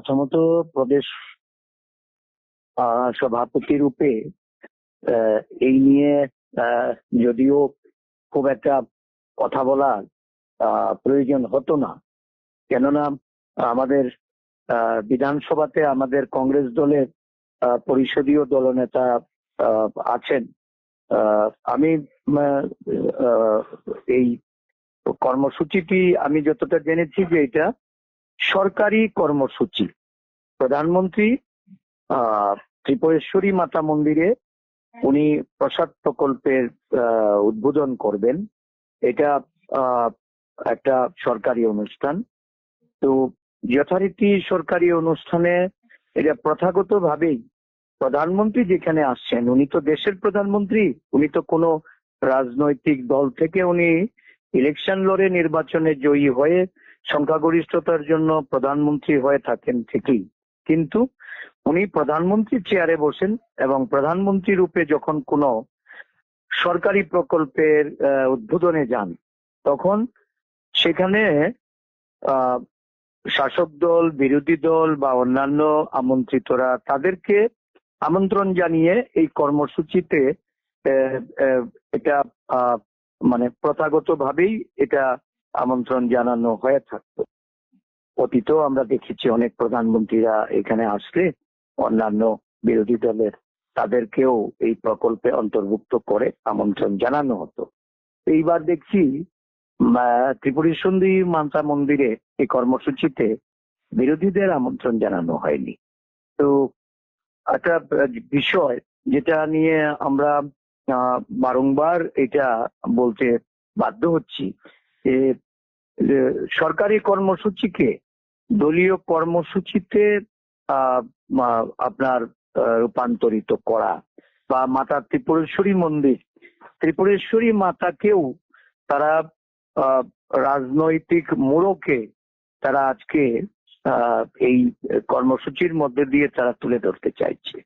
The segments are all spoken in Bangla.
প্রথমত প্রদেশ সভাপতি রূপে এই নিয়ে যদিও খুব একটা কথা বলার প্রয়োজন হতো না। কেননা আমাদের বিধানসভাতে আমাদের কংগ্রেস দলের পরিষদীয় দলনেতা আছেন। আমি এই কর্মসূচিটি আমি যতটা জেনেছি যে এটা সরকারি কর্মসূচি। প্রধানমন্ত্রী ত্রিপুরেশ্বরী মাতা মন্দিরে উনি প্রসাদ প্রকল্পের উদ্বোধন করবেন। এটা একটা সরকারি অনুষ্ঠান। তো যথারীতি সরকারি অনুষ্ঠানে এটা প্রথাগত ভাবেই প্রধানমন্ত্রী যেখানে আসছেন, উনি তো দেশের প্রধানমন্ত্রী, উনি তো কোনো রাজনৈতিক দল থেকে উনি ইলেকশন লড়ে নির্বাচনে জয়ী হয়ে সংখ্যাগরিষ্ঠতার জন্য প্রধানমন্ত্রী হয়ে থাকেন ঠিকই। কিন্তু উনি প্রধানমন্ত্রী চেয়ারে বসেন এবং প্রধানমন্ত্রী রূপে যখন কোনো সরকারি প্রকল্পের উদ্বোধনে যান, তখন সেখানে শাসক দল, বিরোধী দল বা অন্যান্য আমন্ত্রিতরা তাদেরকে আমন্ত্রণ জানিয়ে এই কর্মসূচিতে এটা মানে প্রথাগত ভাবেই এটা আমন্ত্রণ জানানো হয়ে থাকতো। অতীতেও আমরা দেখেছি অনেক প্রধানমন্ত্রীরা এখানে আসলে অন্যান্য বিরোধী দলের তাদেরকেও এই প্রকল্পে অন্তর্ভুক্ত করে আমন্ত্রণ জানানো হতো। এইবার দেখছি আহ, ত্রিপুরেশ্বরী মানসা মন্দিরে এই কর্মসূচিতে বিরোধীদের আমন্ত্রণ জানানো হয়নি। তো একটা বিষয় যেটা নিয়ে আমরা বারংবার এটা বলতে বাধ্য হচ্ছি যে সরকারি কর্মসূচিকে দলীয় কর্মসূচিতে আহ, আপনার রূপান্তরিত করা বা মাতা ত্রিপুরেশ্বরী মন্দির। ত্রিপুরেশ্বরী মাতাকেও তারা আহ, রাজনৈতিক মোড়কে তারা আজকে আহ, এই কর্মসূচির মধ্যে দিয়ে তারা তুলে ধরতে চাইছে।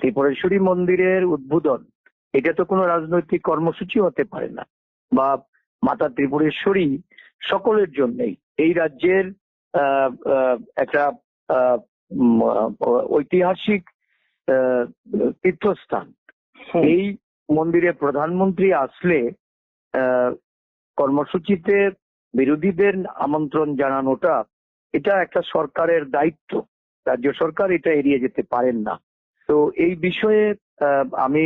ত্রিপুরেশ্বরী মন্দিরের উদ্বোধন এটা তো কোনো রাজনৈতিক কর্মসূচি হতে পারে না। বা মাতা ত্রিপুরেশ্বরী সকলের জন্যই। এই রাজ্যের একটা ঐতিহাসিক তীর্থস্থান। এই মন্দিরে প্রধানমন্ত্রী আসলে আহ, কর্মসূচিতে বিরোধীদের আমন্ত্রণ জানানোটা এটা একটা সরকারের দায়িত্ব। রাজ্য সরকার এটা এড়িয়ে যেতে পারেন না। তো এই বিষয়ে আহ, আমি